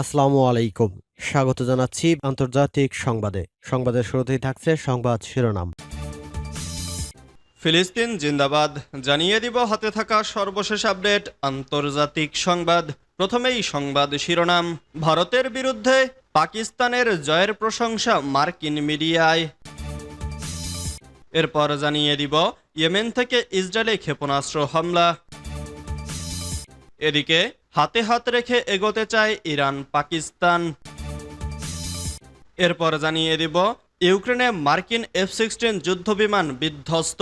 আসসালামু আলাইকুম। স্বাগত জানাচ্ছি আন্তর্জাতিক সংবাদে। সংবাদের শুরুতেই থাকছে সংবাদ শিরোনাম। ফিলিস্তিন জিন্দাবাদ, জানিয়ে দিব হাতে থাকা সর্বশেষ আপডেট, আন্তর্জাতিক সংবাদ। প্রথমেই সংবাদ শিরোনাম, ভারতের বিরুদ্ধে পাকিস্তানের জয়ের প্রশংসা মার্কিন মিডিয়ায়। এরপর জানিয়ে দিব, ইয়েমেন থেকে ইসরায়েলে ক্ষেপণাস্ত্র হামলা। এদিকে হাতে হাত রেখে এগোতে চায় ইরান, পাকিস্তান। এরপর জানিয়ে দিব, ইউক্রেনে মার্কিন এফ সিক্সটিন যুদ্ধবিমান বিধ্বস্ত।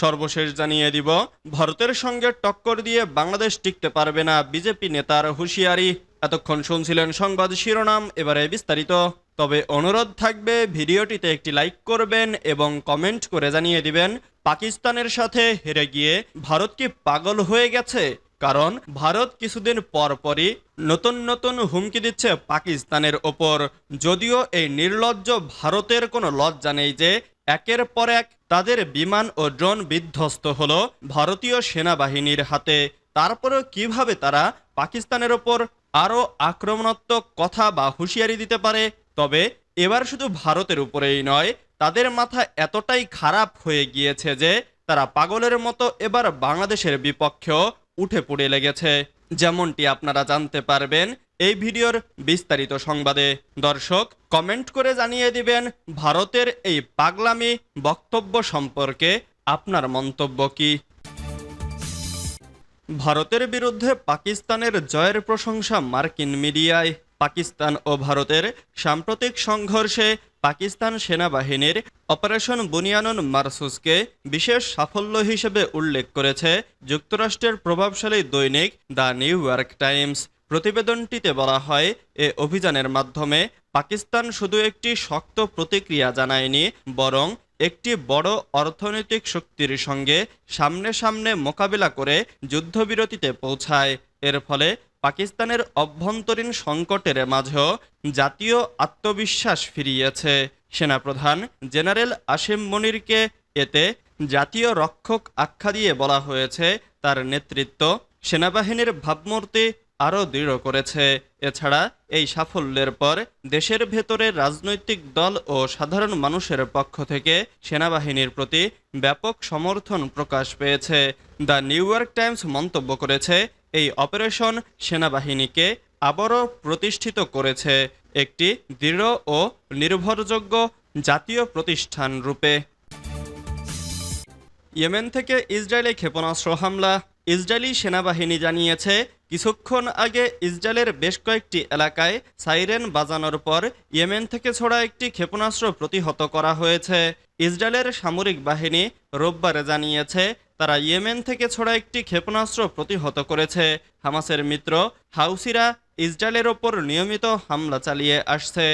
সর্বশেষ জানিয়ে দিব, ভারতের সঙ্গে টক্কর দিয়ে বাংলাদেশ টিকতে পারবে না বিজেপি নেতার হুঁশিয়ারি। এতক্ষণ শুনছিলেন সংবাদ শিরোনাম, এবারে বিস্তারিত। তবে অনুরোধ থাকবে, ভিডিওটিতে একটি লাইক করবেন এবং কমেন্ট করে জানিয়ে দিবেন, পাকিস্তানের সাথে হেরে গিয়ে ভারত কি পাগল হয়ে গেছে? কারণ ভারত কিছুদিন পর পরই নতুন নতুন হুমকি দিচ্ছে পাকিস্তানের ওপর। যদিও এই নির্লজ্জ ভারতের কোনো লজ্জা নেই যে একের পর এক তাদের বিমান ও ড্রোন বিধ্বস্ত হলো ভারতীয় সেনাবাহিনীর হাতে। তারপরেও কীভাবে তারা পাকিস্তানের ওপর আরও আক্রমণাত্মক কথা বা হুঁশিয়ারি দিতে পারে? তবে এবার শুধু ভারতের উপরেই নয়, তাদের মাথা এতটাই খারাপ হয়ে গিয়েছে যে তারা পাগলের মতো এবার বাংলাদেশের বিপক্ষেও উঠে পড়ে লেগেছে। যেমনটি আপনারা জানতে পারবেন, এই ভিডিওর বিস্তারিত সংবাদে। দর্শক, কমেন্ট করে জানিয়ে দিবেন, ভারতের এই পাগলামি বক্তব্য সম্পর্কে আপনার মন্তব্য কি? ভারতের বিরুদ্ধে পাকিস্তানের জয়ের প্রশংসা মার্কিন মিডিয়ায়। পাকিস্তান ও ভারতের সাম্প্রতিক সংঘর্ষে পাকিস্তান সেনাবাহিনীর অপারেশন বুনিয়ানন মারসুসকে বিশেষ সাফল্য হিসেবে উল্লেখ করেছে যুক্তরাষ্ট্রের প্রভাবশালী দৈনিক দ্য নিউ ইয়র্ক টাইমস। প্রতিবেদনটিতে বলা হয়, এ অভিযানের মাধ্যমে পাকিস্তান শুধু একটি শক্ত প্রতিক্রিয়া জানায়নি, বরং একটি বড় অর্থনৈতিক শক্তির সঙ্গে সামনে সামনে মোকাবিলা করে যুদ্ধবিরতিতে পৌঁছায়। এর ফলে পাকিস্তানের অভ্যন্তরীণ সংকটের মাঝেও জাতীয় আত্মবিশ্বাস ফিরিয়েছে। সেনাপ্রধান জেনারেল আসিম মনিরকে এতে জাতীয় রক্ষক আখ্যা দিয়ে বলা হয়েছে, তার নেতৃত্ব সেনাবাহিনীর ভাবমূর্তি আরও দৃঢ় করেছে। এছাড়া এই সাফল্যের পর দেশের ভেতরে রাজনৈতিক দল ও সাধারণ মানুষের পক্ষ থেকে সেনাবাহিনীর প্রতি ব্যাপক সমর্থন প্রকাশ পেয়েছে। দ্য নিউ ইয়র্ক টাইমস মন্তব্য করেছে, এই অপারেশন সেনাবাহিনীকে আবারও প্রতিষ্ঠিত করেছে একটি দৃঢ় ও নির্ভরযোগ্য জাতীয় প্রতিষ্ঠান রূপে। ইয়েমেন থেকে ইসরায়েলে ক্ষেপণাস্ত্র হামলা। ইসরায়েলি সেনাবাহিনী জানিয়েছে, কিছুক্ষণ আগে ইসরায়েলের বেশ কয়েকটি এলাকায় সাইরেন বাজানোর পর ইয়েমেন থেকে ছোড়া একটি ক্ষেপণাস্ত্র প্রতিহত করা হয়েছে। ইসরায়েলের সামরিক বাহিনী রোববারে জানিয়েছে, তারা ইয়েমেন থেকে ছোড়া একটি ক্ষেপণাস্ত্র প্রতিহত করেছে। হামাসের মিত্র হাউসিরা ইসরায়েলের ওপর নিয়মিত হামলা চালিয়ে আসছে।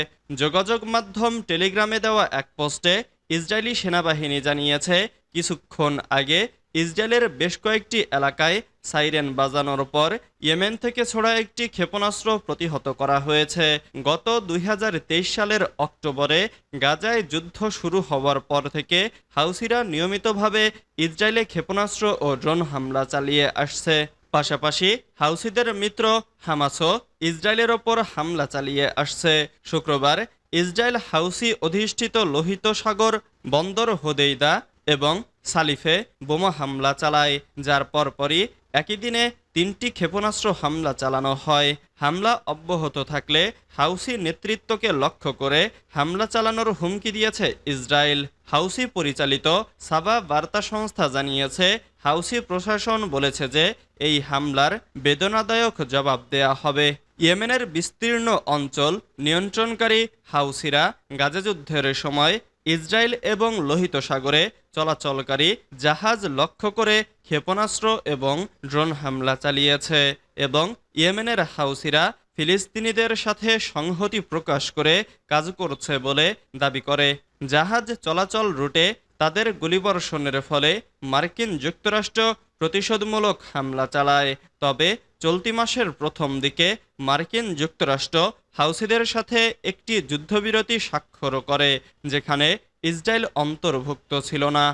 যোগাযোগ মাধ্যম টেলিগ্রামে দেওয়া এক পোস্টে ইসরায়েলি সেনাবাহিনী জানিয়েছে, কিছুক্ষণ আগে ইসরায়েলের বেশ কয়েকটি এলাকায় সাইরেন বাজানোর পর ইয়েমেন থেকে ছোড়া একটি ক্ষেপণাস্ত্র প্রতিহত করা হয়েছে। গত দুই হাজার তেইশ সালের অক্টোবরে গাজায় যুদ্ধ শুরু হওয়ার পর থেকে হাউসিরা নিয়মিতভাবে ইসরায়েলে ক্ষেপণাস্ত্র ও ড্রোন হামলা চালিয়ে আসছে। পাশাপাশি হাউসিদের মিত্র হামাসও ইসরায়েলের ওপর হামলা চালিয়ে আসছে। শুক্রবার ইসরায়েল হাউসি অধিষ্ঠিত লোহিত সাগর বন্দর হোদেইদা এবং সালিফে বোমা হামলা চালায়, যার পরপরই একই দিনে তিনটি ক্ষেপণাস্ত্র হামলা চালানো হয়। হামলা অব্যাহত থাকলে হাউসি নেতৃত্বকে লক্ষ্য করে হামলা চালানোর হুমকি দিয়েছে ইসরায়েল। হাউসি পরিচালিত সাবা বার্তা সংস্থা জানিয়েছে, হাউসি প্রশাসন বলেছে যে এই হামলার বেদনাদায়ক জবাব দেয়া হবে। ইয়েমেনের বিস্তীর্ণ অঞ্চল নিয়ন্ত্রণকারী হাউসিরা গাজা যুদ্ধের সময় ইসরায়েল এবং লোহিত সাগরে চলাচলকারী জাহাজ লক্ষ্য করে ক্ষেপণাস্ত্র এবং ড্রোন হামলা চালিয়েছে এবং ইয়েমেনের হাউসিরা ফিলিস্তিনিদের সাথে সংহতি প্রকাশ করে কাজ করছে বলে দাবি করে। জাহাজ চলাচল রুটে তাদের গুলিবর্ষণের ফলে মার্কিন যুক্তরাষ্ট্র প্রতিশোধমূলক হামলা চালায়। তবে চলতি মাসের প্রথম দিকে মার্কিন যুক্তরাষ্ট্র হাউসিদের সাথে একটি যুদ্ধবিরতি স্বাক্ষর করে, যেখানে ইসরায়েল অন্তর্ভুক্ত ছিল না।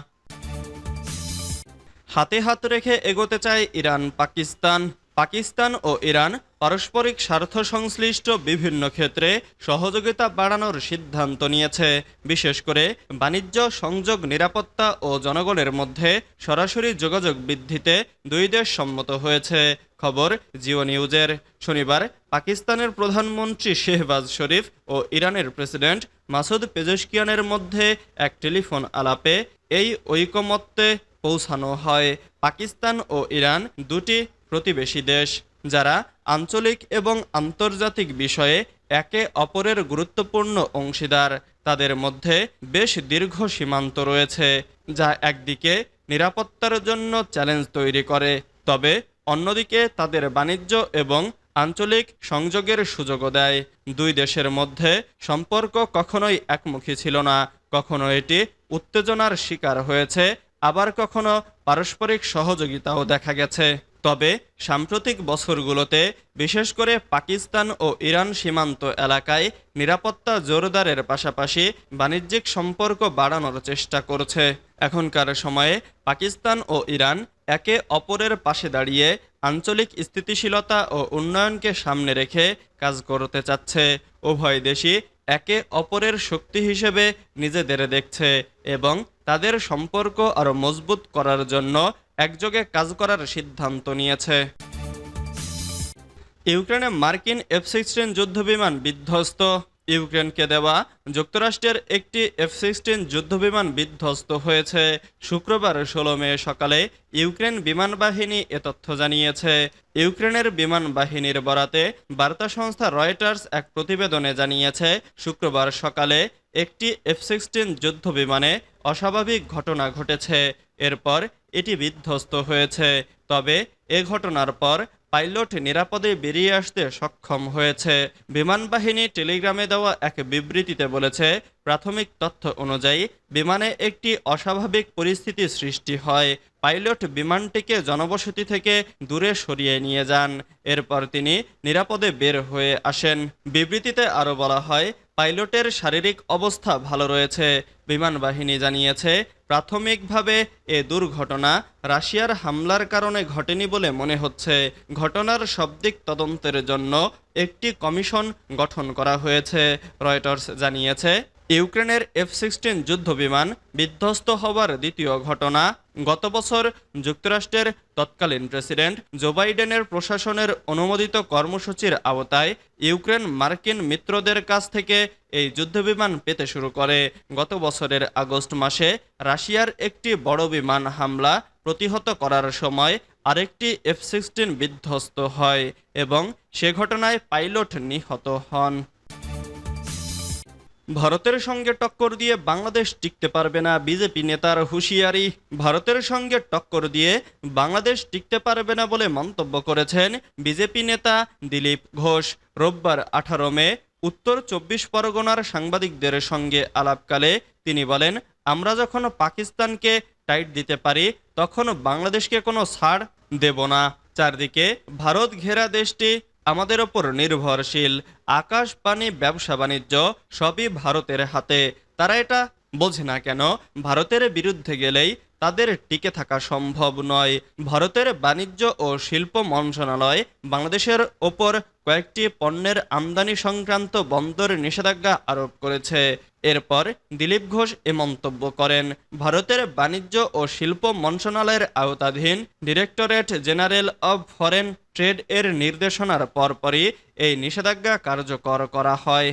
হাতে হাত রেখে এগোতে চায় ইরান পাকিস্তান পাকিস্তান ও ইরান পারস্পরিক স্বার্থ সংশ্লিষ্ট বিভিন্ন ক্ষেত্রে সহযোগিতা বাড়ানোর সিদ্ধান্ত নিয়েছে। বিশেষ করে বাণিজ্য, সংযোগ, নিরাপত্তা ও জনগণের মধ্যে সরাসরি যোগাযোগ বৃদ্ধিতে দুই দেশ সম্মত হয়েছে। খবর জিও নিউজের। শনিবার পাকিস্তানের প্রধানমন্ত্রী শেহবাজ শরীফ ও ইরানের প্রেসিডেন্ট মাসুদ পেজেশকিয়ানের মধ্যে এক টেলিফোন আলাপে এই ঐকমত্যে পৌঁছানো হয়। পাকিস্তান ও ইরান দুটি প্রতিবেশী দেশ, যারা আঞ্চলিক এবং আন্তর্জাতিক বিষয়ে একে অপরের গুরুত্বপূর্ণ অংশীদার। তাদের মধ্যে বেশ দীর্ঘ সীমান্ত রয়েছে, যা একদিকে নিরাপত্তার জন্য চ্যালেঞ্জ তৈরি করে, তবে অন্যদিকে তাদের বাণিজ্য এবং আঞ্চলিক সংযোগের সুযোগও দেয়। দুই দেশের মধ্যে সম্পর্ক কখনোই একমুখী ছিল না, কখনো এটি উত্তেজনার শিকার হয়েছে, আবার কখনো পারস্পরিক সহযোগিতাও দেখা গেছে। তবে সাম্প্রতিক বছরগুলোতে, বিশেষ করে পাকিস্তান ও ইরান সীমান্ত এলাকায় নিরাপত্তা জোরদারের পাশাপাশি বাণিজ্যিক সম্পর্ক বাড়ানোর চেষ্টা করছে। এখনকার সময়ে পাকিস্তান ও ইরান একে অপরের পাশে দাঁড়িয়ে আঞ্চলিক স্থিতিশীলতা ও উন্নয়নকে সামনে রেখে কাজ করতে চাচ্ছে। উভয় দেশই একে অপরের শক্তি হিসেবে নিজেদের দেখছে এবং তাদের সম্পর্ক আরও মজবুত করার জন্য একযোগে কাজ করার সিদ্ধান্ত নিয়েছে। ইউক্রেনে মার্কিন এফ সিক্সটিন যুদ্ধবিমান বিধ্বস্ত। ইউক্রেনকে দেওয়া যুক্তরাষ্ট্রের একটি এফ সিক্সটিন যুদ্ধবিমান বিধ্বস্ত হয়েছে। শুক্রবার ষোলো মে সকালে ইউক্রেন বিমান বাহিনী এ তথ্য জানিয়েছে। ইউক্রেনের বিমান বাহিনীর বরাতে বার্তা সংস্থা রয়টার্স এক প্রতিবেদনে জানিয়েছে, শুক্রবার সকালে একটি এফ সিক্সটিন যুদ্ধ বিমানে অস্বাভাবিক ঘটনা ঘটেছে। এরপর এটি বিধ্বস্ত হয়েছে। তবে এ ঘটনার পর পাইলট নিরাপদে বেরিয়ে আসতে সক্ষম হয়েছে। বিমান বাহিনী টেলিগ্রামে দেওয়া এক বিবৃতিতে বলেছে, প্রাথমিক তথ্য অনুযায়ী বিমানে একটি অস্বাভাবিক পরিস্থিতি সৃষ্টি হয়। পাইলট বিমানটিকে জনবসতি থেকে দূরে সরিয়ে নিয়ে যান। এরপর তিনি নিরাপদে বের হয়ে আসেন। বিবৃতিতে আরও বলা হয় পাইলটের শারীরিক অবস্থা ভালো রয়েছে, বিমান বাহিনী জানিয়েছে। প্রাথমিকভাবে এ দুর্ঘটনা রাশিয়ার হামলার কারণে ঘটেনি বলে মনে হচ্ছে। ঘটনার সবদিক তদন্তের জন্য একটি কমিশন গঠন করা হয়েছে, রয়টার্স জানিয়েছে। ইউক্রেনের এফ সিক্সটিন যুদ্ধবিমান বিধ্বস্ত হওয়ার দ্বিতীয় ঘটনা, গত বছর যুক্তরাষ্ট্রের তৎকালীন প্রেসিডেন্ট জো বাইডেনের প্রশাসনের অনুমোদিত কর্মসূচির আওতায় ইউক্রেন মার্কিন মিত্রদের কাছ থেকে এই যুদ্ধবিমান পেতে শুরু করে। গত বছরের আগস্ট মাসে রাশিয়ার একটি বড় বিমান হামলা প্রতিহত করার সময় আরেকটি এফ সিক্সটিন বিধ্বস্ত হয় এবং সে ঘটনায় পাইলট নিহত হন। ভারতের সঙ্গে টক্কর দিয়ে বাংলাদেশ টিকতে পারবে না বিজেপি নেতার হুঁশিয়ারি। ভারতের সঙ্গে টক্কর দিয়ে বাংলাদেশ টিকতে পারবে না বলে মন্তব্য করেছেন বিজেপি নেতা দিলীপ ঘোষ। রোববার আঠারো মে, উত্তর চব্বিশ পরগনার সাংবাদিকদের সঙ্গে আলাপকালে তিনি বলেন, আমরা যখন পাকিস্তানকে টাইট দিতে পারি, তখন বাংলাদেশকে কোনো ছাড় দেব না। চারদিকে ভারত ঘেরা দেশটি আমাদের ওপর নির্ভরশীল আকাশ পানি, ব্যবসা বাণিজ্য, সবই ভারতের হাতে। তারা এটা বোঝে না কেন, ভারতের বিরুদ্ধে গেলেই তাদের টিকে থাকা সম্ভব নয়। ভারতের বাণিজ্য ও শিল্প মন্ত্রণালয় বাংলাদেশের ওপর কয়েকটি পণ্যের আমদানি সংক্রান্ত বন্দর নিষেধাজ্ঞা আরোপ করেছে। এরপর দিলীপ ঘোষ এ মন্তব্য করেন। ভারতের বাণিজ্য ও শিল্প মন্ত্রণালয়ের আওতাধীন directorate general of foreign trade এর নির্দেশনার পরপরই এই নিষেধাজ্ঞা কার্যকর করা হয়।